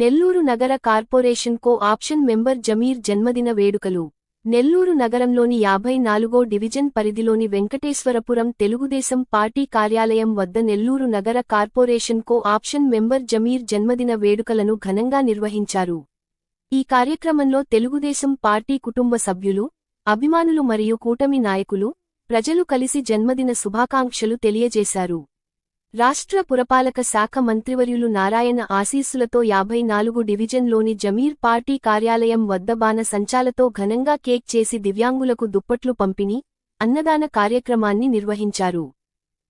నెల్లూరు నగర corporation co option member Zameer జన్మదిన వేడుకలు. నెల్లూరు నగరంలోని యాభై నాలుగో డివిజన్ పరిధిలోని వెంకటేశ్వరపురం తెలుగుదేశం పార్టీ కార్యాలయం వద్ద నెల్లూరు నగర corporation co option member Zameer జన్మదిన వేడుకలను ఘనంగా నిర్వహించారు. ఈ కార్యక్రమంలో తెలుగుదేశం పార్టీ కుటుంబ సభ్యులు అభిమానులు మరియు కూటమి నాయకులు ప్రజలు కలిసి జన్మదిన శుభాకాంక్షలు తెలియజేశారు. రాష్ట్ర పురపాలక శాఖ మంత్రివర్యులు నారాయణ ఆశీస్సులతో యాభై నాలుగు డివిజన్లోని జమీర్ పార్టీ కార్యాలయం వద్ద బాణ సంచాలతో ఘనంగా కేక్ చేసి దివ్యాంగులకు దుప్పట్లు పంపిణీ అన్నదాన కార్యక్రమాన్ని నిర్వహించారు.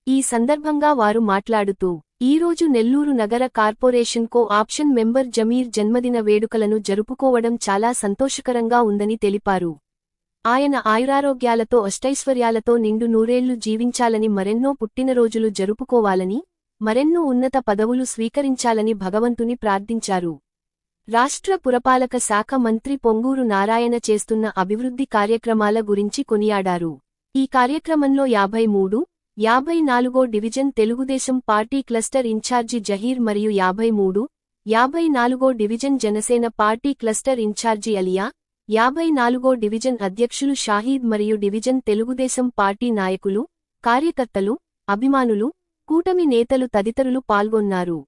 ఈ సందర్భంగా వారు మాట్లాడుతూ ఈరోజు నెల్లూరు నగర corporation co option member Zameer జన్మదిన వేడుకలను జరుపుకోవడం చాలా సంతోషకరంగా ఉందని తెలిపారు. ఆయన ఆయురారోగ్యాలతో అష్టైశ్వర్యాలతో నిండు నూరేళ్ళు జీవించాలని మరెన్నో పుట్టినరోజులు జరుపుకోవాలని మరెన్నో ఉన్నత పదవులు స్వీకరించాలని భగవంతుని ప్రార్థించారు. రాష్ట్ర పురపాలక శాఖ మంత్రి పొంగూరు నారాయణ చేస్తున్న అభివృద్ధి కార్యక్రమాల గురించి కొనియాడారు. ఈ కార్యక్రమంలో యాభై మూడు యాభై నాలుగో division Telugu Desam party cluster incharge Zaheer మరియు యాభై మూడు యాభై నాలుగో division Janasena party cluster incharge Aliya యాభై నాలుగో డివిజన్ అధ్యక్షులు షాహీద్ మరియు డివిజన్ తెలుగుదేశం పార్టీ నాయకులు కార్యకర్తలు అభిమానులు కూటమి నేతలు తదితరులు పాల్గొన్నారు.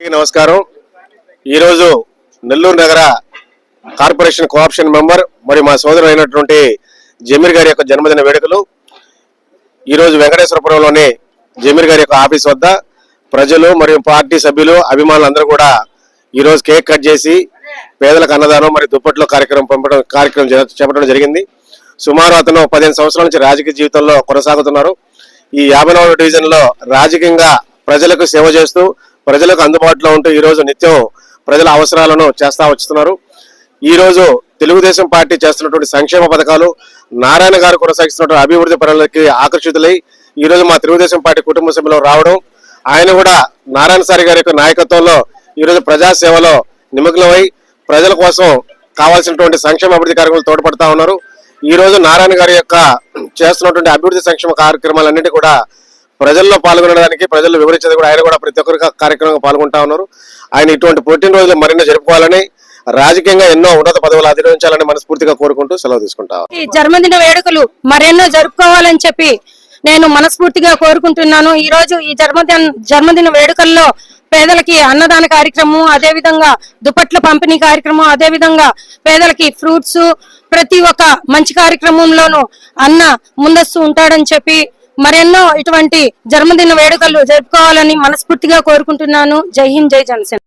నమస్కారం. ఈరోజు నెల్లూరు నగర కార్పొరేషన్ కోఆప్షన్ మెంబర్ మరియు మా సోదరు అయినటువంటి జమీర్ గారి యొక్క జన్మదిన వేడుకలు. ఈరోజు వెంకటేశ్వరపురంలోని జమీర్ గారి యొక్క ఆఫీస్ వద్ద ప్రజలు మరియు పార్టీ సభ్యులు అభిమానులు అందరూ కూడా ఈరోజు కేక్ కట్ చేసి పేదలకు అన్నదానం మరియు దుప్పట్లో కార్యక్రమం పంపడం కార్యక్రమం చెప్పడం జరిగింది. సుమారు అతను పదిహేను సంవత్సరాల నుంచి రాజకీయ జీవితంలో కొనసాగుతున్నారు. ఈ యాభై నాలుగు డివిజన్లో రాజకీయంగా ప్రజలకు సేవ చేస్తూ ప్రజలకు అందుబాటులో ఉంటూ ఈ రోజు నిత్యం ప్రజల అవసరాలను చేస్తా వస్తున్నారు. ఈ రోజు తెలుగుదేశం పార్టీ చేస్తున్నటువంటి సంక్షేమ పథకాలు నారాయణ గారు కొనసాగిస్తున్నటువంటి అభివృద్ధి పనులకి ఆకర్షితులై ఈ రోజు మా తెలుగుదేశం పార్టీ కుటుంబ సభ్యులు రావడం ఆయన కూడా నారాయణ సారి గారి యొక్క నాయకత్వంలో ఈ రోజు ప్రజాసేవలో నిమగ్నమై ప్రజల కోసం కావాల్సినటువంటి సంక్షేమ అభివృద్ధి కార్యక్రమాలు తోడ్పడతా ఉన్నారు. ఈ రోజు నారాయణ గారి యొక్క చేస్తున్నటువంటి అభివృద్ధి సంక్షేమ కార్యక్రమాలన్నింటి కూడా ప్రజల్లో పాల్గొనడానికి ప్రజలు వివరించేది కూడా ఆయన కూడా ప్రతి ఒక్కరి కార్యక్రమంగా పాల్గొంటా ఉన్నారు. ఆయన ఇటువంటి పుట్టినరోజులు మరిన్నో జరుపుకోవాలని రాజకీయంగా ఎన్నో ఉన్నత పదవులు అధిరోహించాలని మనస్ఫూర్తిగా కోరుకుంటూ సెలవు తీసుకుంటా. ఈ జన్మదిన వేడుకలు మరెన్నో జరుపుకోవాలని చెప్పి నేను మనస్ఫూర్తిగా కోరుకుంటున్నాను. ఈ రోజు ఈ జన్మదిన జన్మదిన వేడుకల్లో పేదలకి అన్నదాన కార్యక్రమం అదే విధంగా దుప్పట్ల పంపిణీ కార్యక్రమం అదే విధంగా పేదలకి ఫ్రూట్స్ ప్రతి ఒక్క మంచి కార్యక్రమంలోనూ అన్న ముందస్తు ఉంటాడని చెప్పి మరెన్నో ఇటువంటి జన్మదిన వేడుకలు జరుపుకోవాలని మనస్ఫూర్తిగా కోరుకుంటున్నాను. జై హింద్ జై జనసేన.